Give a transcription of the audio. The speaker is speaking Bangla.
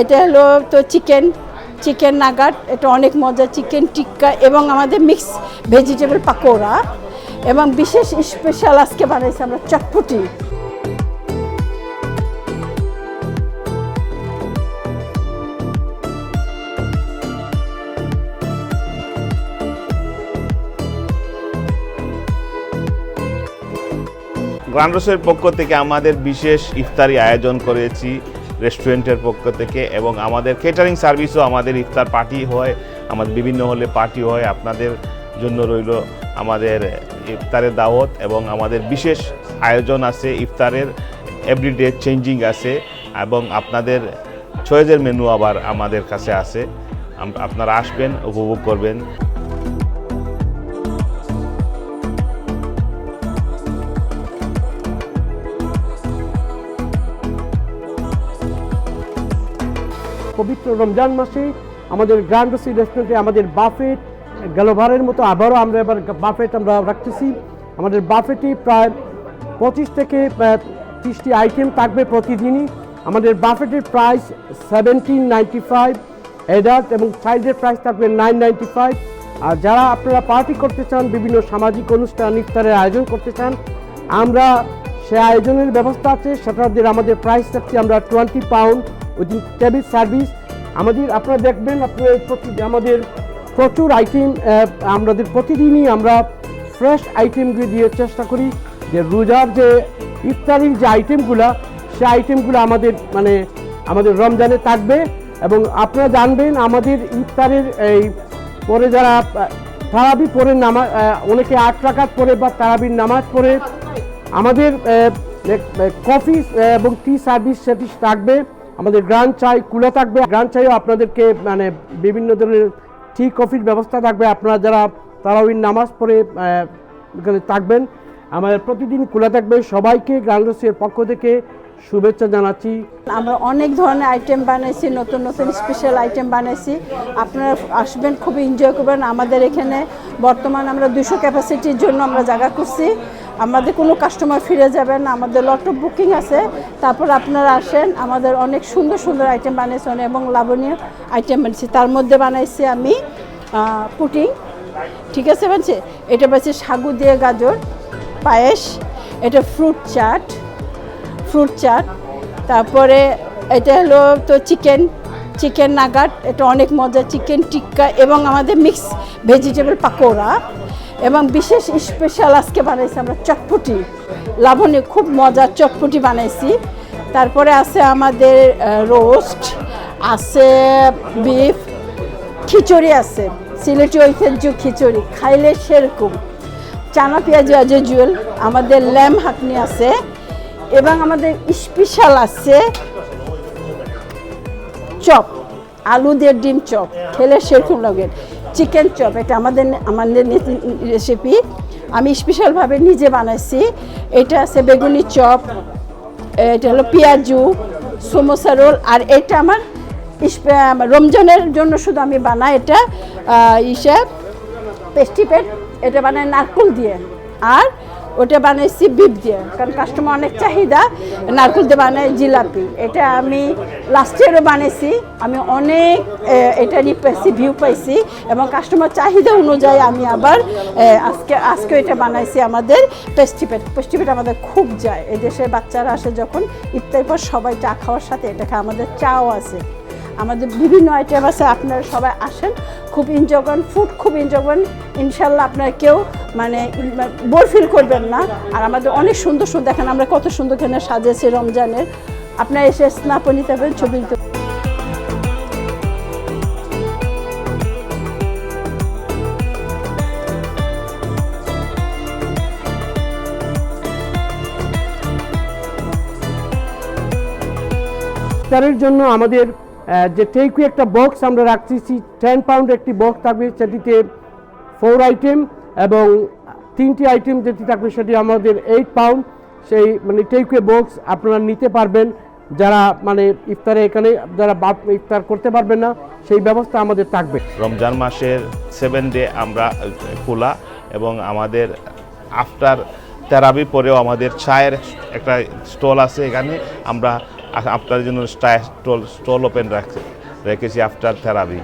এটা হলো তো চিকেন চিকেন নাগাট এটা অনেক মজা চিকেন টিক্কা এবং আমাদের মিক্স ভেজিটেবল পাকোড়া এবং বিশেষ স্পেশাল আজকে বানাইছি আমরা চটপটি। গ্রান্ডসের পক্ষ থেকে আমাদের বিশেষ ইফতারি আয়োজন করেছি। রেস্টুরেন্টের পক্ষ থেকে এবং আমাদের কেটারিং সার্ভিসও আমাদের ইফতার পার্টি হয়, আমাদের বিভিন্ন হলে পার্টি হয়। আপনাদের জন্য রইল আমাদের ইফতারের দাওয়াত এবং আমাদের বিশেষ আয়োজন আছে, ইফতারের এভরিডে চেঞ্জিং আছে এবং আপনাদের চয়েজের মেনু আবার আমাদের কাছে আছে। আপনারা আসবেন, উপভোগ করবেন। পবিত্র রমজান মাসে আমাদের গ্র্যান্ড রসি রেস্টুরেন্টে আমাদের বাফেট গেলোভারের মতো আবারও আমরা এবার বাফেট আমরা রাখতেছি। আমাদের বাফেটে প্রায় পঁচিশ থেকে ত্রিশটি আইটেম থাকবে প্রতিদিনই। আমাদের বাফেটের price seventeen ninety five adult এবং চাইল্ডের প্রাইস থাকবে নাইন নাইনটি ফাইভ আর যারা আপনারা পার্টি করতে চান, বিভিন্ন সামাজিক অনুষ্ঠান, ইফতারের আয়োজন করতে চান, আমরা সে আয়োজনের ব্যবস্থা আছে। সেটাদের আমাদের প্রাইস থাকছে আমরা twenty pound within table service আমাদের আপনারা দেখবেন আপনার প্রতি আমাদের প্রচুর আইটেম আমাদের প্রতিদিনই আমরা ফ্রেশ আইটেমগুলি দিয়ে চেষ্টা করি যে রোজার যে ইফতারির যে আইটেমগুলো সে আইটেমগুলো আমাদের মানে আমাদের রমজানে থাকবে এবং আপনারা জানবেন আমাদের ইফতারের এই পরে যারা তারাবি পরে নামাজ অনেকে আট রাকাত পরে বা তারাবির নামাজ পড়ে আমাদের কফি এবং টি সার্ভিস সেটি থাকবে। আমাদের গ্রান চাই, কুলা থাকবে গ্রান চাইও আপনাদেরকে মানে বিভিন্ন ধরনের টি কফির ব্যবস্থা থাকবে। আপনারা যারা তারাবির নামাজ পড়ে এখানে থাকবেন, আমাদের প্রতিদিন খোলা থাকবে। সবাইকে গ্রান্ড রসির পক্ষ থেকে শুভেচ্ছা জানাচ্ছি। আমরা অনেক ধরনের আইটেম বানাইছি, নতুন নতুন স্পেশাল আইটেম বানাইছি। আপনারা আসবেন, খুবই এনজয় করবেন। আমাদের এখানে বর্তমান আমরা দুশো ক্যাপাসিটির জন্য আমরা জায়গা করছি। আমাদের কোনো কাস্টমার ফিরে যাবেন না। আমাদের লট অফ বুকিং আছে। তারপর আপনারা আসেন, আমাদের অনেক সুন্দর সুন্দর আইটেম বানিয়েছি অনেক এবং লাবণীয় আইটেম বানিয়েছি তার মধ্যে বানাইছি আমি পুটিং। ঠিক আছে বানছে এটা বানিয়েছি সাগু দিয়ে গাজর, পায়েস, এটা ফ্রুট চাট ফ্রুট চাট। তারপরে এটা হলো তো চিকেন চিকেন নাগাট এটা অনেক মজা চিকেন টিক্কা এবং আমাদের মিক্স ভেজিটেবল পাকোড়া। এবং বিশেষ স্পেশাল আজকে বানাইছি আমরা চটপটি। লাবণী খুব মজার চটপটি বানাইছি। তারপরে আছে আমাদের রোস্ট আছে বিফ খিচুড়ি আছে। সিলেটি ঐতিহ্য খিচুড়ি, খাইলে সেরকম। চানা পেঁয়াজ অ্যাজ ইউজুয়াল আমাদের ল্যাম হাকনি আছে। এবং আমাদের স্পেশাল আছে চপ আলু দিয়ে ডিম চপ, খেলে সেরকম লাগে। চিকেন চপ, এটা আমাদের আমাদের রেসিপি আমি স্পেশালভাবে নিজে বানাইছি। এটা আছে বেগুনি চপ, এটা হলো পেঁয়াজু, সমোসা রোল, আর এটা আমার রমজানের জন্য শুধু আমি বানাই এটা ইসে পেস্টিপেট এটা বানাই নারকুল দিয়ে। আর ওটা বানাইছি বিপ দিয়ে, কারণ কাস্টমার অনেক চাহিদা, নারকুল দিয়ে বানাই জিলাপি। এটা আমি লাস্ট ইয়ারও বানিয়েছি আমি অনেক এটা পাইছি ভিউ পাইছি, এবং কাস্টমার চাহিদা অনুযায়ী আমি আবার আজকে আজকে এটা বানাইছি আমাদের পেস্টি পেট পেস্টি আমাদের খুব যায়। এদেশের বাচ্চারা আসে যখন ইত্যাদি পর সবাই চা খাওয়ার সাথে, এটা খায়। আমাদের চাও আছে। আমাদের বিভিন্ন আইটেম আছে, আপনারা সবাই আসেন। খুব এনজয় করেন ফুড খুব এনজয় করেন। ইনশাল্লাহ আপনারা কেউ মানে বোর ফিল করবেন না। আর আমাদের অনেক সুন্দর সুন্দর, দেখেন আমরা কত সুন্দর এখানে সাজিয়েছি রমজানের। আপনারা এসে স্নাপও নিতে পারেন ছবি নিতে। ইফতারের জন্য আমাদের যে টেকু একটা বক্স আমরা রাখতেছি টেন পাউন্ড একটি বক্স থাকবে, সেটিতে ফোর আইটেম এবং তিনটি আইটেম যেটি থাকবে সেটি আমাদের এইট পাউন্ড সেই মানে টেকুয়ে বক্স আপনারা নিতে পারবেন। যারা মানে ইফতারে এখানে, যারা ইফতার করতে পারবেন না, সেই ব্যবস্থা আমাদের থাকবে। রমজান মাসের সেভেন ডে আমরা খোলা এবং আমাদের আফটার তেরাবি পরেও আমাদের চায়ের একটা স্টল আছে এখানে। আমরা আ- আপনাদের জন্য স্টল স্টল ওপেন রাখছি, রেখেছি আফটার থেরাপি